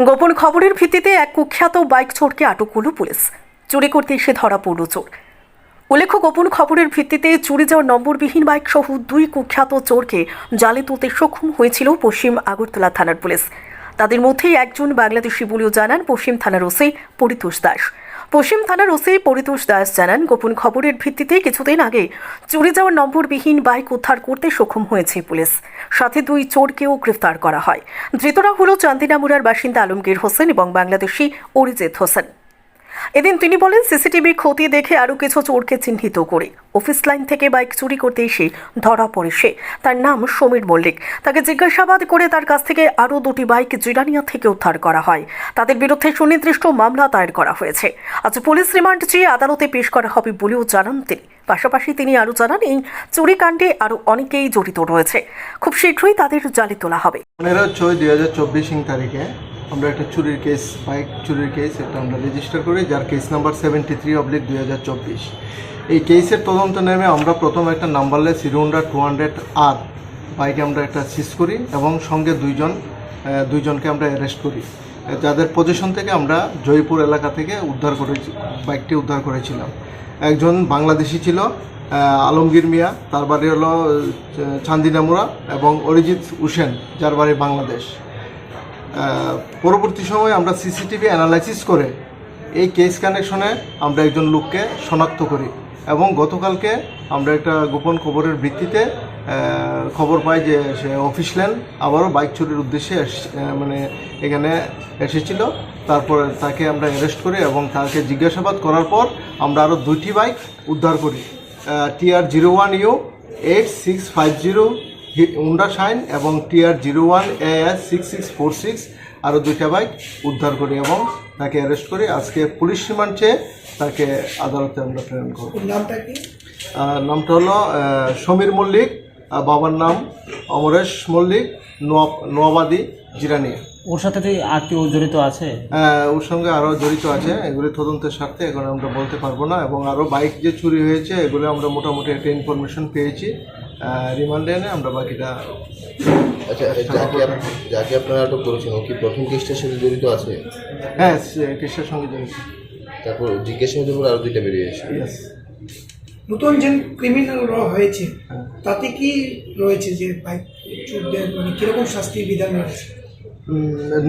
গোপন খবরের ভিত্তিতে এক কুখ্যাত বাইক চোরকে আটক করল পুলিশ। চুরি করতে এসে ধরা পড়ল চোর। উল্লেখ্য, গোপন খবরের ভিত্তিতে চুরি যাওয়ার নম্বরবিহীন বাইক সহ দুই কুখ্যাত চোরকে জালে তুলতে সক্ষম হয়েছিল পশ্চিম আগরতলা থানার পুলিশ। তাদের মধ্যেই একজন বাংলাদেশি বলেও জানান, পশ্চিম থানার ওসি পরিতোষ দাস। পশ্চিম থানার ওসি পরিতোষ দাস জানান, গোপন খবরের ভিত্তিতে কিছুদিন আগে চুরি যাওয়ার নম্বরবিহীন বাইক উদ্ধার করতে সক্ষম হয়েছে পুলিশ। সাথে দুই চোরকেও গ্রেফতার করা হয়। ধৃতরা হল চান্দিনামুরার বাসিন্দা আলমগীর হোসেন এবং বাংলাদেশি অরিজিৎ হোসেন। এদিন তিনি বলেন সিসিটিভি খতিয়ে দেখে আরও কিছু চোরকে চিহ্নিত করে। অফিস লাইন থেকে বাইক চুরি করতে এসে ধরা পড়ে সে। তার নাম সমীর মল্লিক। তাকে জিজ্ঞাসাবাদ করে তার কাছ থেকে আরও দুটি বাইক জিরানিয়া থেকে উদ্ধার করা হয়। তাদের বিরুদ্ধে সুনির্দিষ্ট মামলা দায়ের করা হয়েছে। আজ পুলিশ রিমান্ড চেয়ে আদালতে পেশ করা হবে বলেও জানান তিনি। পাশাপাশি তিনি আরও জানান, এই চুরিকাণ্ডে আরও অনেকেই জড়িত রয়েছে। খুব শীঘ্রই তাদের জালে তোলা হবে। পনেরো ছয় দুই হাজার চব্বিশ তারিখে আমরা একটা চুরির কেস বাইক চুরির কেস এটা আমরা রেজিস্টার করি, যার case number seventy three oblique দুই হাজার চব্বিশ। এই কেসের তদন্ত নেমে আমরা প্রথম একটা numberless hero honda two hundred আর বাইকে আমরা একটা সিজ করি এবং সঙ্গে দুইজন দুইজনকে আমরা অ্যারেস্ট করি। যাদের পজিশন থেকে আমরা জয়পুর এলাকা থেকে উদ্ধার করেছি বাইকটি উদ্ধার করেছিলাম। একজন বাংলাদেশি ছিল আলমগীর মিয়া, তার বাড়ি হলো চান্দিনামুরা এবং অরিজিৎ হুসেন, যার বাড়ি বাংলাদেশ। পরবর্তী সময়ে আমরা সিসিটিভি অ্যানালাইসিস করে এই কেস কানেকশনে আমরা একজন লোককে শনাক্ত করি এবং গতকালকে আমরা একটা গোপন খবরের ভিত্তিতে খবর পাই যে সে অফিস ল্যান্ড আবারও বাইক চুরির উদ্দেশ্যে মানে এখানে এসেছিল। তারপরে তাকে আমরা অ্যারেস্ট করি এবং তাকে জিজ্ঞাসাবাদ করার পর আমরা আরও দুইটি বাইক উদ্ধার করি। TR zero one U eight six five zero Honda shine এবং TR zero one A S six six four six আরও দুইটা বাইক উদ্ধার করি এবং তাকে অ্যারেস্ট করি। আজকে পুলিশ রিমান্ড চেয়ে তাকে আদালতে আমরা প্রেরণ করব। নামটা কি? নামটা হলো সমীর মল্লিক বাবার নাম অমরেশ মল্লিক নোয়াব নোয়াবাদী জিরানিয়া ওর সাথে কি আর কেউ জড়িত আছে? আহ, ওর সঙ্গে আরও জড়িত আছে। এগুলি তদন্তের স্বার্থে এখন আমরা বলতে পারব না এবং আরও বাইক যে চুরি হয়েছে এগুলো আমরা মোটামুটি একটা ইনফরমেশন পেয়েছি। রিমান্ডে এনে আমরা বাকিটা আচ্ছা যাকে আপ- যাকে আপনারা আটক করেছেন ও কি প্রথম কেসটার সাথে জড়িত আছে? হ্যাঁ কেসের সঙ্গে জড়িত। তারপর জিজ্ঞাসাবাদের পর আরও দুইটা বেরিয়ে এসেছে ইয়েস নতুন যে ক্রিমিনাল র হয়েছে তাতে কি রয়েছে যে বাইক চোরদের মানে কীরকম শাস্তির বিধান রয়েছে?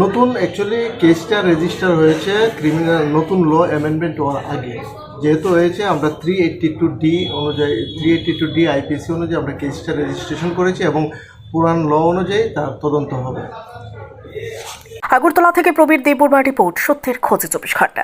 নতুন অ্যাকচুয়ালি কেসটা রেজিস্টার হয়েছে ক্রিমিনাল নতুন ল অ্যামেন্ডমেন্ট হওয়ার আগে। যেহেতু হয়েছে, আমরা থ্রি এইট্টি টু ডি অনুযায়ী three eighty two D IPC অনুযায়ী আমরা কেসটা রেজিস্ট্রেশন করেছি এবং পুরান ল অনুযায়ী তার তদন্ত হবে। আগরতলা থেকে প্রবীর দেববর্মা রিপোর্ট, সত্যের খোঁজে চব্বিশ ঘণ্টা।